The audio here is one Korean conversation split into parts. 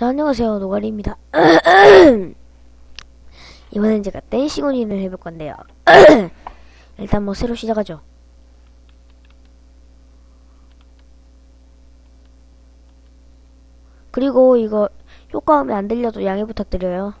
자, 안녕하세요. 노가리입니다. 이번엔 제가 온인을 해볼 건데요. 일단 뭐 새로 시작하죠. 그리고 이거 효과음이 안 들려도 양해 부탁드려요.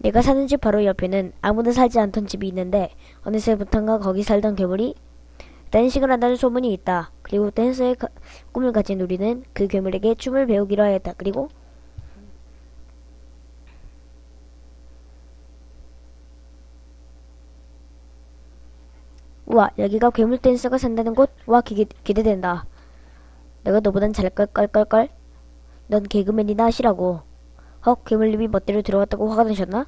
내가 사는 집 바로 옆에는 아무도 살지 않던 집이 있는데 어느새부턴가 거기 살던 괴물이 댄싱을 한다는 소문이 있다. 그리고 댄서의 가- 꿈을 가진 우리는 그 괴물에게 춤을 배우기로 하였다. 그리고 우와 여기가 괴물 댄서가 산다는 곳? 와 기대, 기대된다. 내가 너보단 잘걸 걸 걸걸? 넌 개그맨이나 하시라고. 헉, 괴물님이 멋대로 들어왔다고 화가 나셨나?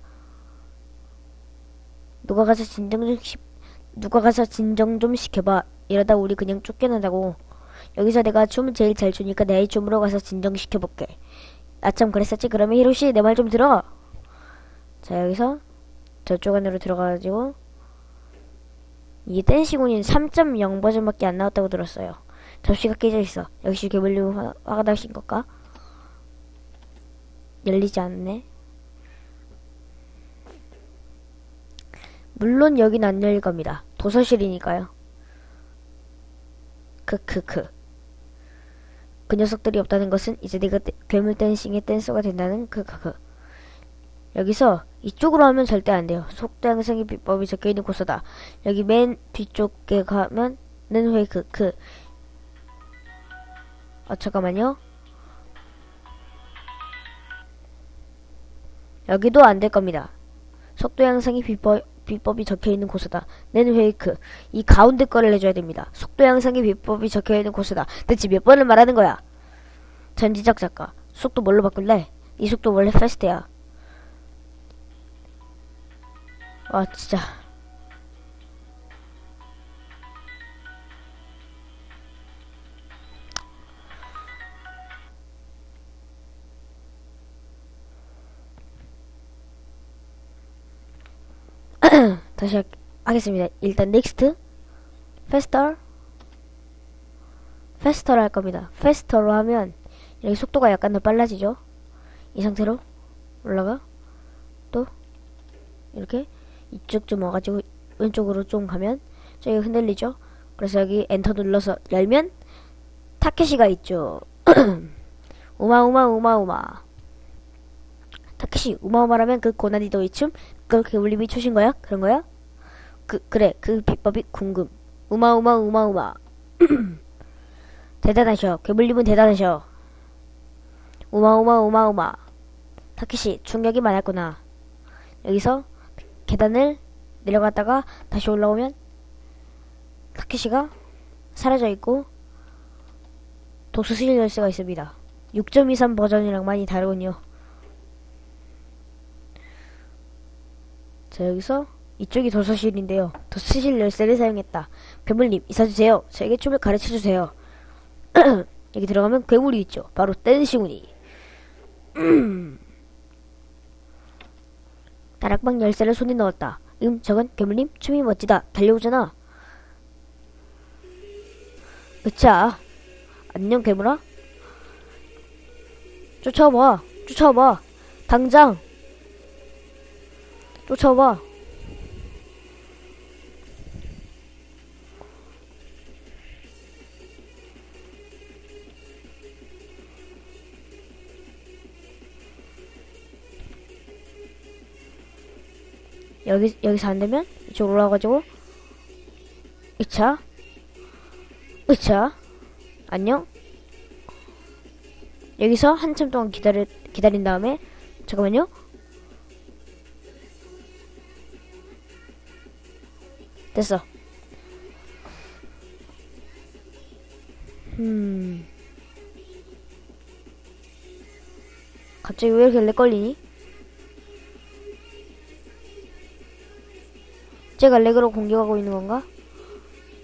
누가 가서 진정 좀 시, 누가 가서 진정 좀 시켜봐. 이러다 우리 그냥 쫓겨난다고. 여기서 내가 춤을 제일 잘 추니까 내 춤으로 가서 진정시켜볼게. 나참 그랬었지? 그러면 히로시 내 말 좀 들어. 자 여기서 저쪽 안으로 들어가가지고 이 댄싱온인 3.0 버전밖에 안 나왔다고 들었어요. 접시가 깨져 있어. 역시 괴물님 화, 화가 나신 걸까? 열리지 않네. 물론 여긴 안 열릴 겁니다. 도서실이니까요. 크크크. 그 녀석들이 없다는 것은 이제 떼- 괴물 댄싱의 댄서가 된다는 크크크. 여기서 이쪽으로 하면 절대 안 돼요. 속도 향상의 비법이 적혀 있는 곳이다. 여기 맨 뒤쪽에 그, 그. 아, 잠깐만요. 여기도 안 될 겁니다. 속도 향상의 비법, 비법이 적혀 있는 곳이다. 낸 페이크. 이 가운데 거를 해줘야 됩니다. 속도 향상의 비법이 적혀 있는 곳이다. 대체 몇 번을 말하는 거야? 전지적 작가. 속도 뭘로 바꿀래? 이 속도 원래 패스트야. 아, 진짜. 다시 하, 하겠습니다. 일단 넥스트 페스터 페스터로 할 겁니다. 페스터로 하면 이렇게 속도가 약간 더 빨라지죠. 이 상태로 올라가 또 이렇게 이쪽 좀 와가지고 왼쪽으로 좀 가면 저기 흔들리죠. 그래서 여기 엔터 눌러서 열면 타케시가 있죠. 우마우마 우마우마 타케시 우마우마라면 그 고난이도 이춤 그걸 개울림이 추신 거야? 그런 거야? 그 그래 그 비법이 궁금. 우마우마 우마우마. 대단하셔. 괴물님은 대단하셔. 우마우마 우마우마. 타케시 충격이 많았구나. 여기서 계단을 내려갔다가 다시 올라오면 타케시가 사라져 있고 도수실 열쇠가 있습니다. 6.23 버전이랑 많이 다르군요. 자 여기서 이쪽이 도서실인데요. 도서실 열쇠를 사용했다. 괴물님 이사주세요. 저에게 춤을 가르쳐주세요. 여기 들어가면 괴물이 있죠. 바로 댄싱우니. 다락방 열쇠를 손에 넣었다. 음 저건 괴물님 춤이 멋지다. 달려오잖아. 으차. 안녕 괴물아. 쫓아와. 쫓아와. 당장. 쫓아와. 여기 여기서 안 되면 이쪽 올라가지고. 2차. 2차. 안녕. 여기서 한참 동안 기다려 기다린 다음에 잠깐만요. 됐어. 음 갑자기 왜 이렇게 렉 걸리니? 제가 렉으로 공격하고 있는 건가?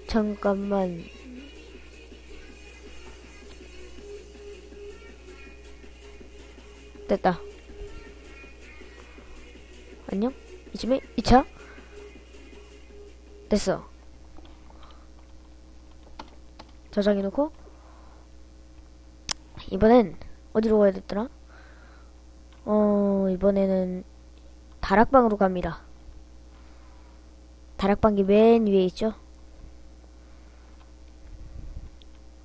잠깐만. 됐다. 안녕? 이쯤에 2차? 됐어. 저장해놓고 이번엔 어디로 가야 됐더라? 어 이번에는 다락방으로 갑니다. 다락방이 맨 위에 있죠?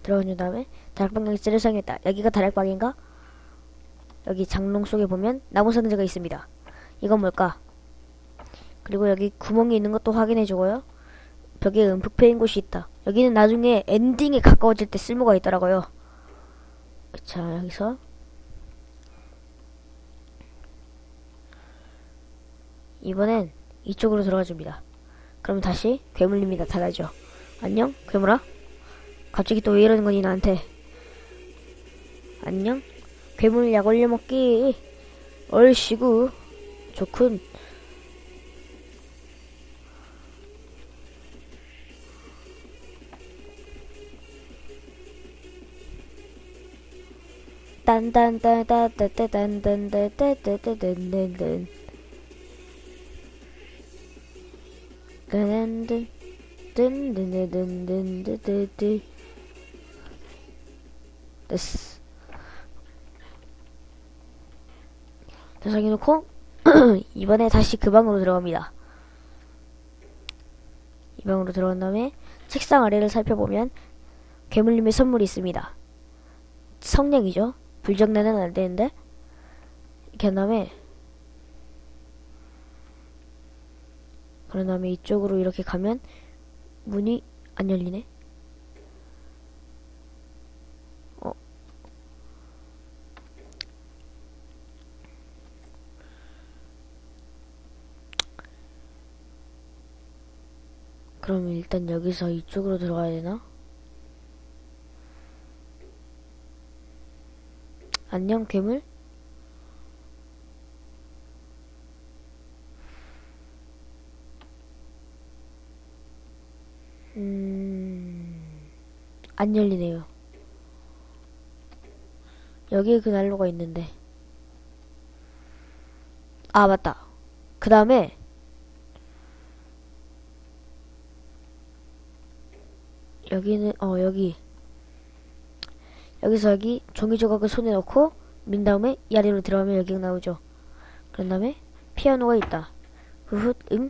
들어간 다음에 다락방 열쇠를 사용했다. 여기가 다락방인가? 여기 장롱 속에 보면 나무 상자가 있습니다. 이건 뭘까? 그리고 여기 구멍이 있는 것도 확인해 주고요. 벽에 음푹 패인 곳이 있다. 여기는 나중에 엔딩에 가까워질 때 쓸모가 있더라고요. 자, 여기서 이번엔 이쪽으로 들어가 줍니다. 그럼 다시 괴물님이 나타나죠. 안녕, 괴물아? 갑자기 또 왜 이러는 거니 나한테? 안녕? 괴물 약 올려 먹기. 얼씨구. 좋군. 딴딴따따따따딴딴따따따따딴딴딴 딴 딴 뜬뜬뜬뜬뜬뜬뜬 됐어 저장해 놓고 이번에 다시 그 방으로 들어갑니다 이 방으로 들어간 다음에 책상 아래를 살펴보면 괴물님의 선물이 있습니다 성냥이죠 불장난은 안 되는데 이렇게 한 다음에 그런 다음에 이쪽으로 이렇게 가면 문이 안 열리네 어 그럼 일단 여기서 이쪽으로 들어가야 되나? 안녕 괴물? 음... 안 열리네요. 여기에 그 난로가 있는데. 아, 맞다. 그 다음에, 여기는, 어, 여기. 여기서 여기 종이 조각을 손에 넣고, 민 다음에 이 아래로 들어가면 여기가 나오죠. 그런 다음에 피아노가 있다. 후훗, 음?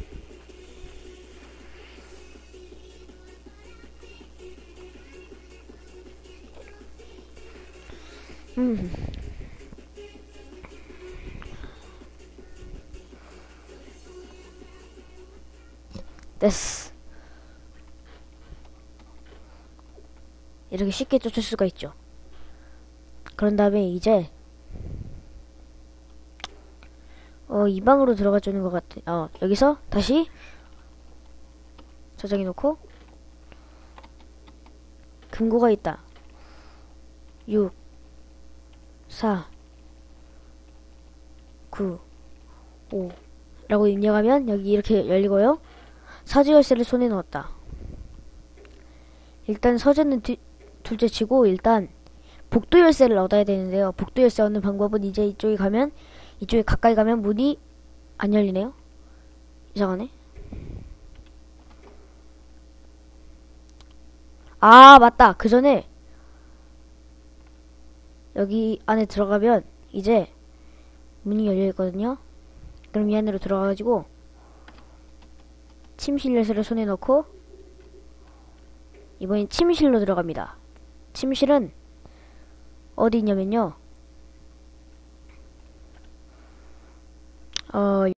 음. 됐어. 이렇게 쉽게 쫓을 수가 있죠. 그런 다음에 이제 어, 이 방으로 들어가 주는 것 같아. 어, 여기서 다시 저장해 놓고 금고가 있다. 6 4 9 5 라고 입력하면 여기 이렇게 열리고요. 사주 열쇠를 손에 넣었다. 일단 서재는 뒤, 둘째 치고 일단 복도 열쇠를 얻어야 되는데요. 복도 열쇠 얻는 방법은 이제 이쪽에 가면 이쪽에 가까이 가면 문이 안 열리네요. 이상하네. 아 맞다. 그 전에 여기 안에 들어가면 이제 문이 열려 있거든요. 그럼 이 안으로 들어가가지고 침실 열쇠를 손에 넣고 이번엔 침실로 들어갑니다. 침실은 어디 있냐면요. 어